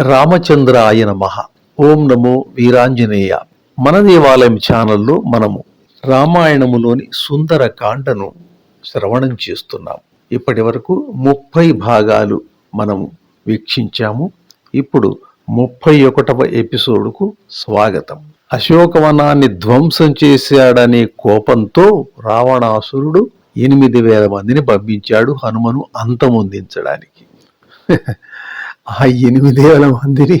రామచంద్ర ఆయన మహ ఓం నమో వీరాంజనేయ. మన దేవాలయం ఛానల్లో మనము రామాయణములోని సుందర కాండను శ్రవణం చేస్తున్నాం. ఇప్పటి వరకు ముప్పై భాగాలు మనము వీక్షించాము. ఇప్పుడు ముప్పై ఒకటవ ఎపిసోడ్కు స్వాగతం. అశోకవనాన్ని ధ్వంసం చేశాడనే కోపంతో రావణాసురుడు ఎనిమిది వేల మందిని పంపించాడు హనుమను అంతమొందించడానికి. ఆ ఎనిమిది మందిని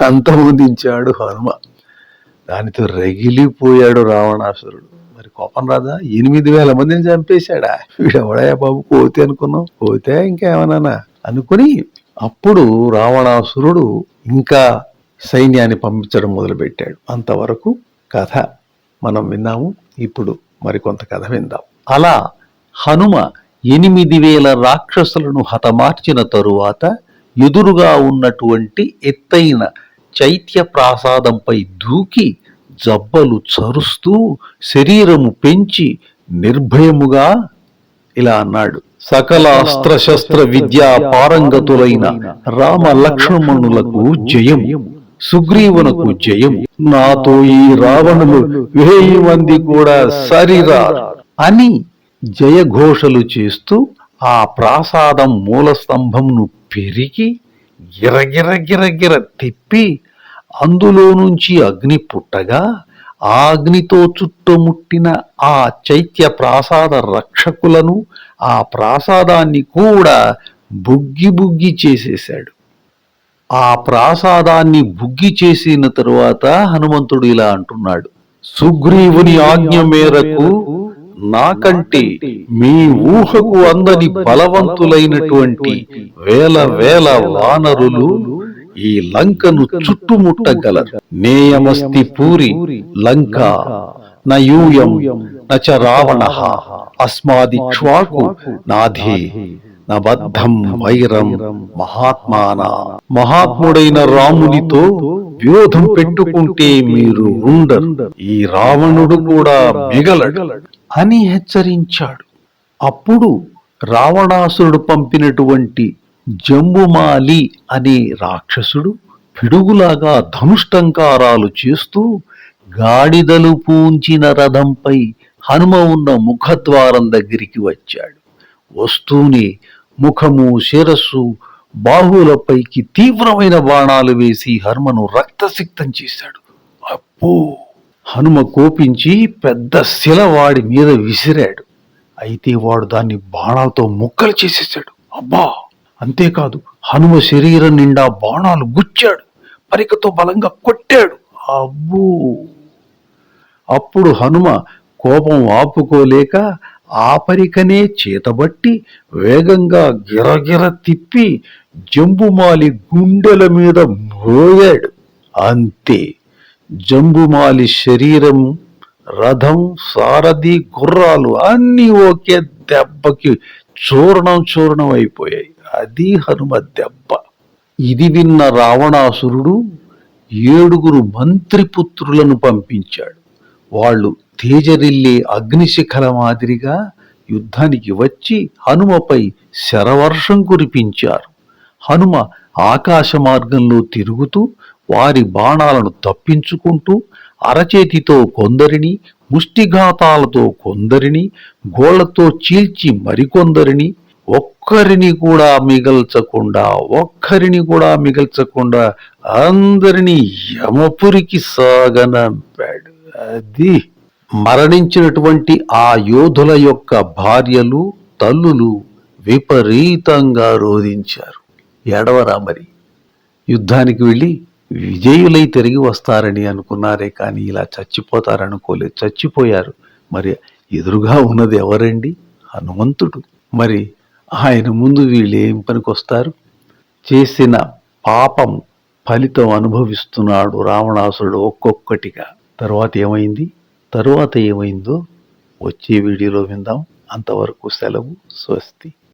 అంతమొందించాడు హనుమ. దానితో రగిలిపోయాడు రావణాసురుడు. మరి కోపం రాదా? ఎనిమిది వేల మందిని చంపేశాడా? వీడెవడయా బాబు? కోతే అనుకున్నాం కోతే ఇంకేమన్నా అనుకుని అప్పుడు రావణాసురుడు ఇంకా సైన్యాన్ని పంపించడం మొదలుపెట్టాడు. అంతవరకు కథ మనం విన్నాము. ఇప్పుడు మరికొంత కథ విందాం. అలా హనుమ ఎనిమిది వేల రాక్షసులను హతమార్చిన తరువాత ఎదురుగా ఉన్నటువంటి ఎత్తైన చైత్య ప్రాసాదంపై దూకి జబ్బలు చరుస్తూ శరీరము పెంచి నిర్భయముగా ఇలా అన్నాడు. సకల అస్త్రశస్త్ర విద్యా పారంగతులైన రామ లక్ష్మణులకు జయం సుగ్రీవునకు జయం నాతో ఈ రావణులు వేయి మంది కూడా సరిరా అని జయఘోషలు చేస్తూ ఆ ప్రాసాదం మూల స్తంభంను పెరిగి గిరగిరగిరగిర తిప్పి అందులో నుంచి అగ్ని పుట్టగా ఆ అగ్నితో చుట్టుముట్టిన ఆ చైత్య ప్రాసాద రక్షకులను ఆ ప్రాసాదాన్ని కూడా బుగ్గి బుగ్గి చేసేశాడు. ఆ ప్రాసాదాన్ని బుగ్గి చేసిన తరువాత హనుమంతుడు ఇలా అంటున్నాడు సుగ్రీవుని ఆజ్ఞ మేరకు నాకంటే మీ ఊహకు అందని బలవంతులైనటువంటి వేల వేల వానరులు ఈ లంకను చుట్టుముట్టగలరు. నేయమస్తి పూరి లంక నయూయం నచ రావణ అస్మాదిక్ష్వాకు నాధే. నబద్ధం వైరం మహాత్మాన. మహాత్ముడైన రామునితో విరోధం పెట్టుకుంటే మీరు ఉండరు. ఈ రావణుడు కూడా మిగలడు అని హెచ్చరించాడు. అప్పుడు రావణాసురుడు పంపినటువంటి జంబుమాలి అనే రాక్షసుడు పిడుగులాగా ధనుష్టంకారాలు చేస్తూ గాడిదలు పూంచిన రథంపై హనుమ ఉన్న ముఖద్వారం దగ్గరికి వచ్చాడు. వస్తూనే ముఖము శిరస్సు బాహువులపైకి తీవ్రమైన బాణాలు వేసి హనుమను రక్తసిక్తం చేశాడు. అప్పో హనుమ కోపించి పెద్ద శిల వాడి మీద విసిరాడు. అయితే వాడు దాన్ని బాణాలతో ముక్కలు చేసేసాడు. అబ్బా! అంతేకాదు హనుమ శరీరం నిండా బాణాలు గుచ్చాడు. పరికతో బలంగా కొట్టాడు. అబ్బో! అప్పుడు హనుమ కోపం ఆపుకోలేక ఆపరికనే చేతబట్టి వేగంగా గిరగిర తిప్పి జంబుమాలి గుండెల మీద మోగాడు. అంతే. జంబుమాలి శరీరం రథం సారథి గుర్రాలు అన్నీ ఒకే దెబ్బకి చూర్ణం చూర్ణం అయిపోయాయి. అది హనుమ దెబ్బ. ఇది విన్న రావణాసురుడు ఏడుగురు మంత్రిపుత్రులను పంపించాడు. వాళ్ళు తేజరిల్లే అగ్నిశిఖల మాదిరిగా యుద్ధానికి వచ్చి హనుమపై శరవర్షం కురిపించారు. హనుమ ఆకాశ మార్గంలో తిరుగుతూ వారి బాణాలను తప్పించుకుంటూ అరచేతితో కొందరిని ముష్టిఘాతాలతో కొందరిని గోళ్ళతో చీల్చి మరికొందరిని ఒక్కరిని కూడా మిగల్చకుండా ఒక్కరిని కూడా మిగల్చకుండా అందరినీ యమపురికి సాగనంపాడు. అది మరణించినటువంటి ఆ యోధుల యొక్క భార్యలు తల్లులు విపరీతంగా రోధించారు. ఎడవరా మరి? యుద్ధానికి వెళ్ళి విజయులై తిరిగి వస్తారని అనుకున్నారే కానీ ఇలా చచ్చిపోతారనుకోలేదు. చచ్చిపోయారు. మరి ఎదురుగా ఉన్నది ఎవరండి? హనుమంతుడు. మరి ఆయన ముందు వీళ్ళు ఏం పనికొస్తారు? చేసిన పాపం ఫలితం అనుభవిస్తున్నాడు రావణాసురుడు ఒక్కొక్కటిగా. తర్వాత ఏమైంది? తరువాత ఏమైందో వచ్చే వీడియోలో విందాం. అంతవరకు సెలవు స్వస్తి.